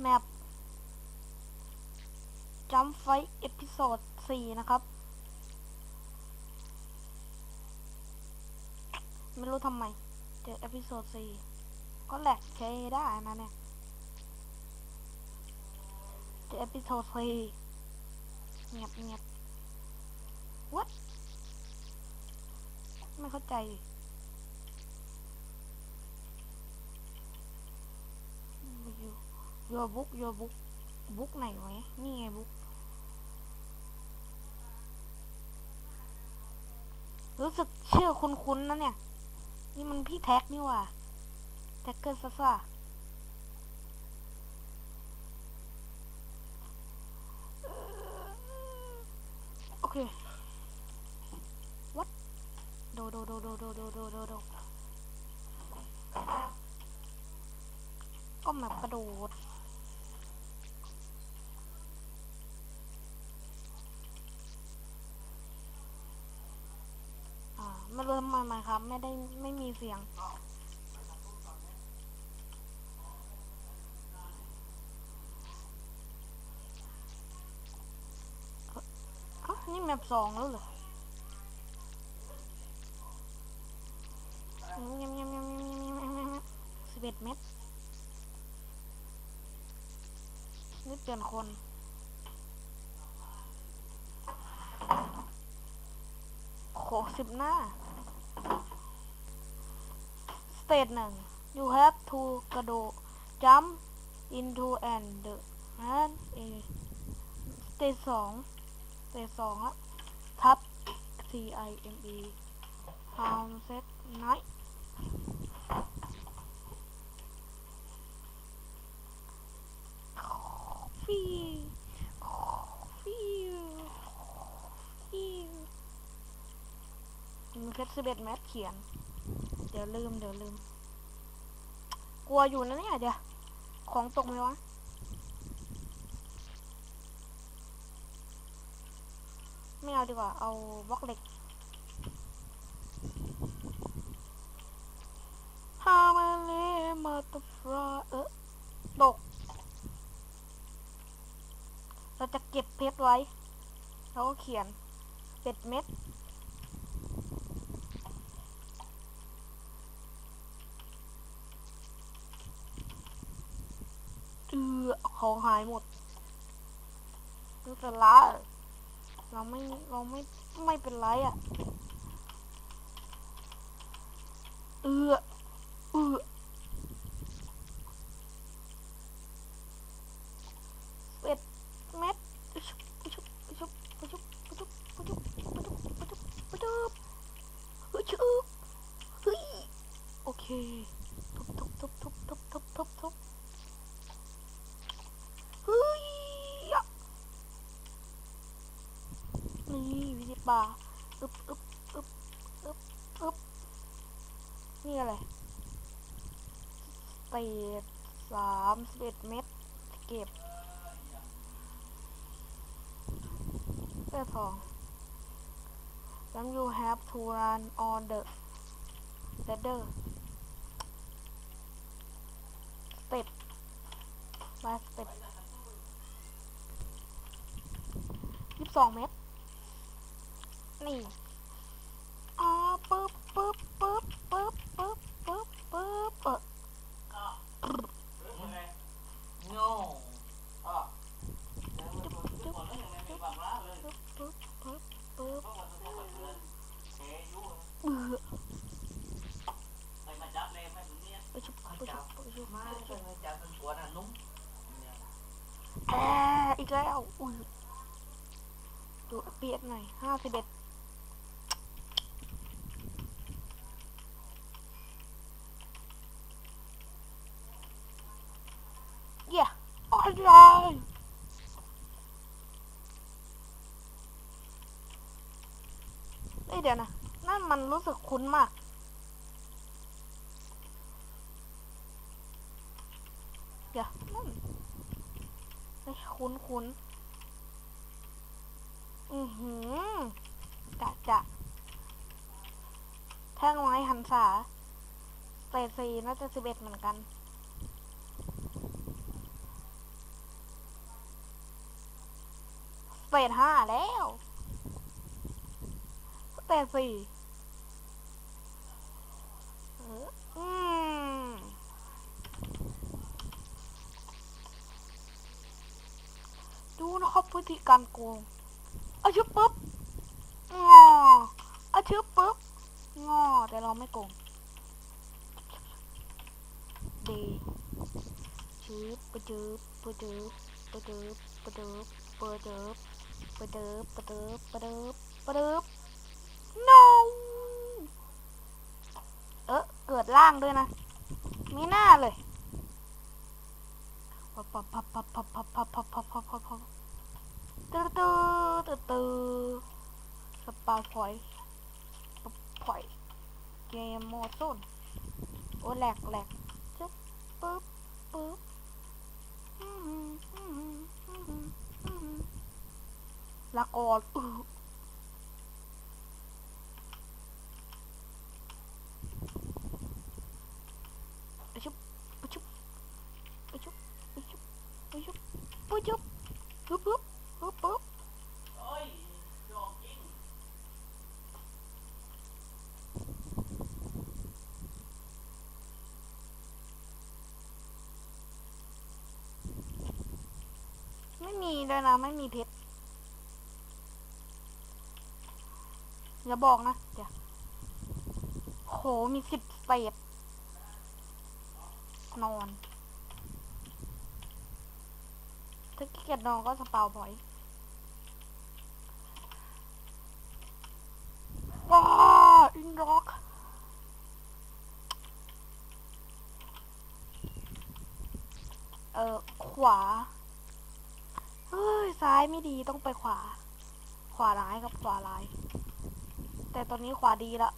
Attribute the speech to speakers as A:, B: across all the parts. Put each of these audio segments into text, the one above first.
A: แมปจัมไฟเอพิโซดสี่นะครับ ไม่รู้ทำไม เจอเอพิโซดสี่ก็แหลกใช้ได้นะเนี่ย เจอเอพิโซดสี่เงียบเงียบ what ไม่เข้าใจ อยู่ โยบุ๊กยัวบุ๊กบุ๊กไหนวะนี่ไงบุ๊กรู้สึกเชื่อคุ้นๆนะเนี่ย นี่มันพี่แท็กนี่ว่าแท็กเกอร์ซ่าซ่าโอเค what โดโดโดโดโดโดโดโดโดก็แบบกระโดด มาเริ่มใหม่ใหม่ครับ ไม่ได้ไม่มีเสียง อ้านี่แมปสองแล้วเหรอเงียบเงียบเงียบเงียบเงียบเงียบเงียบสิบเอ็ดเมตรนี่เปลี่ยนคนโขสิบหน้า เตจหนึ่ง you have to กระโดด jump into and the and a สเตจสองเตจสองอะทับ C I M E how set night ฟีฟีฟีมีแค่สิบเอ็ดแมทเขียน ดี๋ยวลืมเดี๋ยวลืม กลัวอยู่นะเนี่ยเดี๋ยวของตกไหมวะไม่เอาดีกว่า เอาบล็อกเหล็กฮามาเลมาตฟราเออตก เราจะเก็บเพชรไว้ แล้วก็เขียนเป็ดเม็ด ออของหายหมดแต่ละเราไม่เราไม่ไม่เป็นไรอะ่ะเออเออเป็ดเม็ดอุ๊ยชุบชุบชุบชุบชุบชุบชุบชุบชุบชุบเฮ้ยโอเค นี่วิธีป่าอึบอึบอึบอึบอึบนี่อะไรเศษสามสิบเอ็ดเม็ดเก็บได้พอ then you have to run on the ladder step by step ยี่สิบสองเมตร นี่อ๋อปึ๊บปึ๊บปึ๊บปึ๊บปึ๊บปึ๊บปึ๊บเออ
B: อี
A: กแล้วอุ้ยดูเปียกหน่อยห้าสิบเอ็ด ดียวนะ นั่นมันรู้สึกคุ้นมากเดี๋ยวนั่นไอ้คุ้นคุ้นอือหือจะจะแท่งไม้หันษาเตรดสีน่าจะสิบเอ็ดเหมือนกันเตรห้าแล้ว สเตจสี่เอออืมดูนะครับวิธีการโกงเอาชึบปุ๊บงอเอาชึบปุ๊บงอแต่เราไม่โกงดีชืบปะจืบปะจืบปะจืบปะจืบปะจืบปะจืบปะจืบปะจืบปะจืบ no เออเกิดล่างด้วยนะ มีหน้าเลยปับปับปับปับปับปับปับปับปับปับปับปับตื้อตื้อตื้อตื้อสปาพอยสปะพอยเกมโมซุนโอ้แหลกแหลกจึ๊บปึ๊บปึ๊บละกอนอือ ไปชุบไปชุบไปชุบไปชุบไปชุบไปชุบปุ๊บปุ๊บปุ๊บปุ๊บ
B: เฮ้ยโยกจริง
A: ไม่มีด้วยนะ ไม่มีเพชรอย่าบอกนะ เดี๋ยวโหมีสิบเศษนอนถ้าขี้เกียจนอนก็สปาวพอยว้าอินร็อกเออขวา ไม่ดีต้องไปขวา ขวาร้ายกับขวาร้าย แต่ตอนนี้ขวาดีละ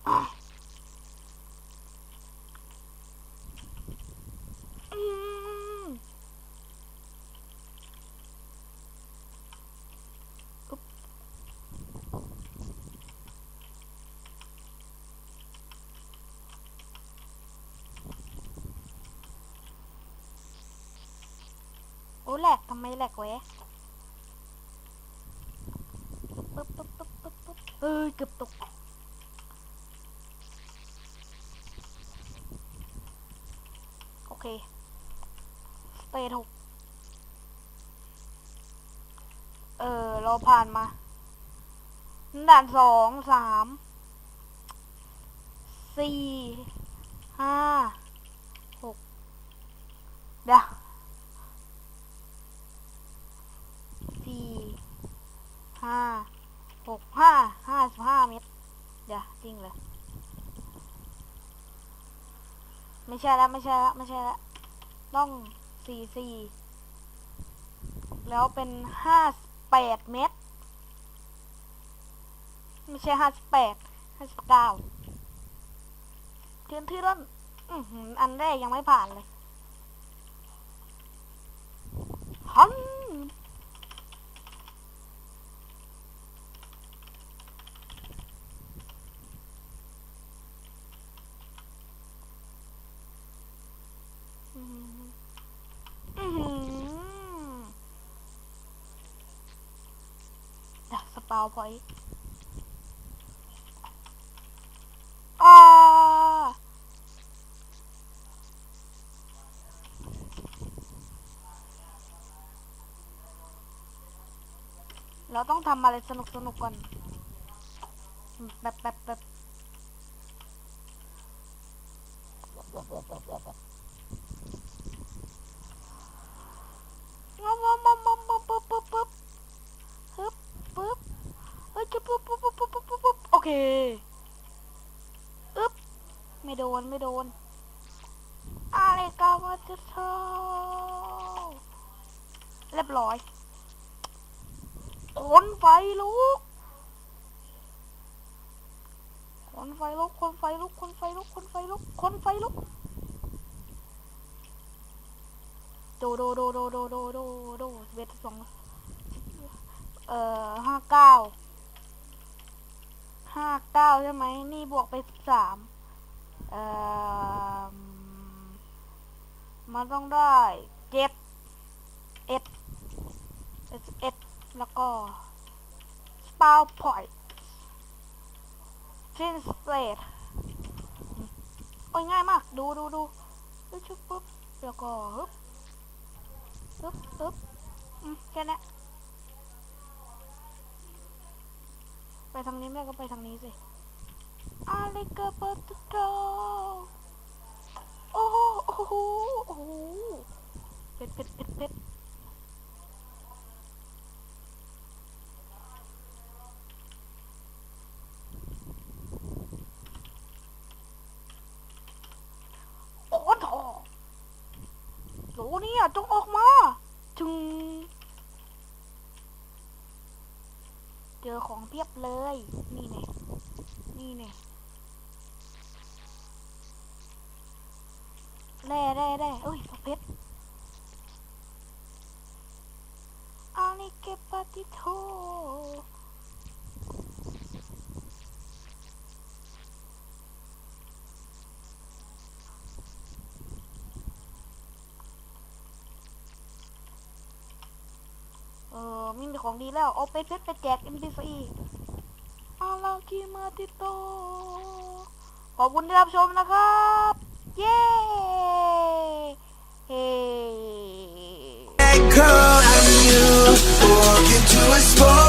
A: อืมอุ๊บโอ้แหลกทำไมแหลกแวะ ปึ๊บปึ๊บปึ๊บปึ๊บปึ๊บเอเกือบตก โอเคสเตทหกเออ เราผ่านมา ด่านสองสามสี่ห้าหกเดี๋ยวสี่ห้า หกห้าห้าสิบห้าเมตรเดี๋ยวจริงเลย ไม่ใช่แล้วไม่ใช่แล้วไม่ใช่แล้วต้องสี่สี่แล้วเป็นห้าแปดเมตร ไม่ใช่ห้าสิบแปดห้าสิบเก้าเทียนที่ร่นอือหืออันแรกยังไม่ผ่านเลยฮัน อืมอือหือ ดักสปาวพอยต์อ่าเราต้องทำอะไรสนุกสนุกก่อนแบบแบบแบบงับ ไม่โดนไม่โดนอะไรกามาจะเท่าเรียบร้อยคนไฟลุกคนไฟลุกคนไฟลุกคนไฟลุกคนไฟลุกคนไฟลุกโดโดโดโดโดโดโดโดเวทสองเอ่อห้าเก้าห้าเก้าใช่ไหมนี่บวกไปสาม เอ่อมันต้องได้เจ็ดเอ็ดเอ็ดแล้วก็ปาวพอยทรินสเลตโอ้ยง่ายมากดูดูดูดูชุบปุ๊บแล้วก็ฮึบฮึบฮึบแค่นี้ไปทางนี้แม่ก็ไปทางนี้สิ อาลิกาปาตุโตโอ้โหโอ้โหโอ้โหเป็ดเป็ดเป็ดเป็ดโอ้โถโหเนี่ยจงออกมาจึงเจอของเพียบเลย นี่เนี่ยนี่เนี่ย แร่เอ้ยเพชรอานิเกปาติโทเออมีของดีแล้ว เอาไปเพชรไปแจก NPC อาลาคิมาติโตขอบคุณที่รับชมนะครับ เย้
C: girl I knew, walk into a sport.